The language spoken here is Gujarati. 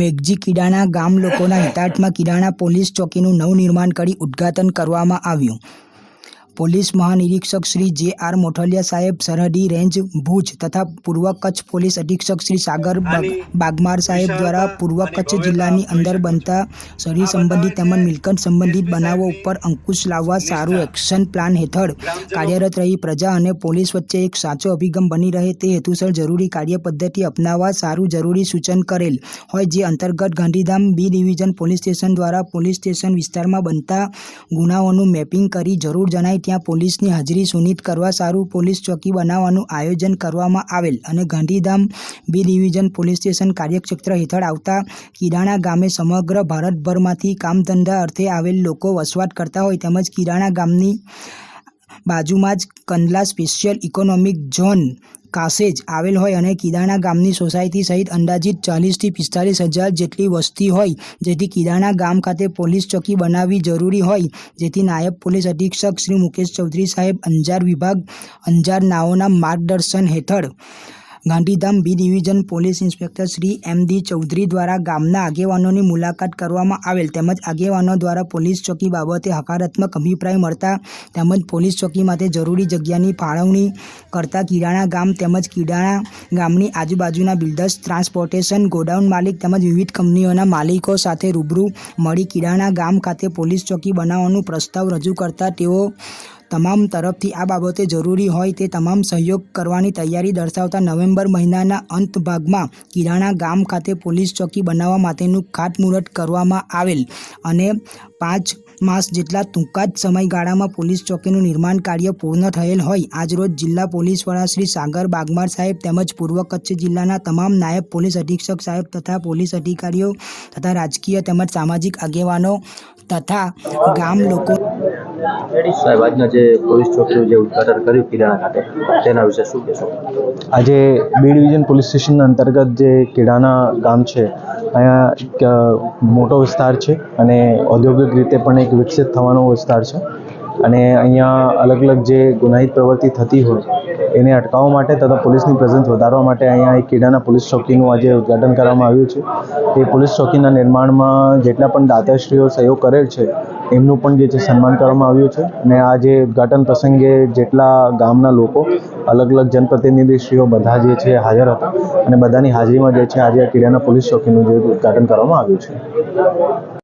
મેઘજી કિડાણા ગામ લોકોના હિતાર્થમાં કિડાણા પોલીસ ચોકીનું નવનિર્માણ કરી ઉદ્ઘાટન કરવામાં આવ્યું. પોલીસ મહાનિરીક્ષક શ્રી જે આર મોઠલિયા સાહેબ સરહદી રેન્જ ભુજ તથા પૂર્વ કચ્છ પોલીસ અધિક્ષક શ્રી સાગર બાગમાર સાહેબ દ્વારા પૂર્વ કચ્છ જિલ્લાની અંદર બનતા શરીર સંબંધિત તેમજ મિલકત સંબંધિત બનાવો ઉપર અંકુશ લાવવા સારું એક્શન પ્લાન હેઠળ કાર્યરત રહી પ્રજા અને પોલીસ વચ્ચે એક સાચો અભિગમ બની રહે તે હેતુસર જરૂરી કાર્ય પદ્ધતિ અપનાવવા સારું જરૂરી સૂચન કરેલ હોય જે અંતર્ગત Gandhidham B division police station દ્વારા પોલીસ સ્ટેશન વિસ્તારમાં બનતા ગુનાઓનું મેપિંગ કરી જરૂર જણાય ત્યાં પોલીસની હાજરી સુનિત કરવા સારું પોલીસ ચોકી બનાવવાનું આયોજન કરવામાં આવેલ અને Gandhidham B division police station કાર્યક્ષેત્ર હેઠળ આવતા કિરાણા ગામે સમગ્ર ભારતભરમાંથી કામ ધંધા અર્થે આવેલ લોકો વસવાટ કરતા હોય તેમજ કિરાણા ગામની બાજુમાં જ Kandla special economic zone KASEZ આવેલ હોય અને કિદાણા ગામની સોસાયટી સહિત અંદાજિત ચાલીસથી પિસ્તાલીસ હજાર જેટલી વસ્તી હોય, જેથી કિદાણા ગામ ખાતે પોલીસ ચોકી બનાવવી જરૂરી હોય, જેથી નાયબ પોલીસ અધિક્ષક શ્રી મુકેશ ચૌધરી સાહેબ અંજાર વિભાગ અંજાર નાઓના માર્ગદર્શન હેઠળ Gandhidham B division police inspector Shri M D Chaudhary દ્વારા ગામના આગેવાનોની મુલાકાત કરવામાં આવેલ તેમજ આગેવાનો દ્વારા પોલીસ ચોકી બાબતે હકારાત્મક અભિપ્રાય મળતા તેમજ પોલીસ ચોકી માટે જરૂરી જગ્યાની ફાળવણી કરતા કિરાણા ગામ તેમજ કિરાણા ગામની આજુબાજુના બિલ્ડર્સ, ટ્રાન્સપોર્ટેશન ગોડાઉન માલિક તેમજ વિવિધ કંપનીઓના માલિકો સાથે રૂબરૂ મળી કિરાણા ગામ ખાતે પોલીસ ચોકી બનાવવાનો પ્રસ્તાવ રજૂ કરતા તેઓ તમામ તરફથી આ બાબતે જરૂરી હોય તે તમામ સહયોગ કરવાની તૈયારી દર્શાવતા નવેમ્બર મહિનાના અંત ભાગમાં કિરાણા ગામ ખાતે પોલીસ ચોકી બનાવવા માટેનું ખાતમુહૂર્ત કરવામાં આવેલ અને પાંચ માસ જેટલા ટૂંકા જ સમયગાળામાં પોલીસ ચોકીનું નિર્માણ કાર્ય પૂર્ણ થયેલ હોય. આજરોજ જિલ્લા પોલીસ વડા શ્રી સાગર બાગમાર સાહેબ તેમજ પૂર્વ કચ્છ જિલ્લાના તમામ નાયબ પોલીસ અધિક્ષક સાહેબ તથા પોલીસ અધિકારીઓ તથા રાજકીય તેમજ સામાજિક આગેવાનો તથા ગામ લોકો સાહેબ આજના જે પોલીસ ચોકીનું જે ઉદ્ઘાટન કર્યું કિરાણા ખાતે તેના વિશે શું કહેશો? આજે બી ડિવિઝન પોલીસ સ્ટેશન અંતર્ગત જે કિરાણા ગામ છે અહીંયા એક મોટો વિસ્તાર છે અને ઔદ્યોગિક રીતે પણ એક વિકસિત થવાનો વિસ્તાર છે. અને અહીંયા અલગ અલગ જે ગુનાહિત પ્રવૃત્તિ થતી હોય, એને અટકાવવા માટે તથા પોલીસની પ્રેઝન્સ વધારવા માટે અહીંયા એક કેડાના પોલીસ ચોકીનું આજે ઉદ્ઘાટન કરવામાં આવ્યું છે. એ પોલીસ ચોકીના નિર્માણમાં જેટલા પણ દાતાશ્રીઓ સહયોગ કરેલ છે, એમનું પણ જે છે સન્માન કરવામાં આવ્યું છે. અને આ જે ઉદ્ઘાટન પ્રસંગે જેટલા ગામના લોકો અલગ અલગ જનપ્રતિનિધિશ્રીઓ બધા જે છે હાજર હતા અને બધાની હાજરીમાં જે છે આજે આ કેડાના પોલીસ ચોકીનું જે ઉદ્ઘાટન કરવામાં આવ્યું છે.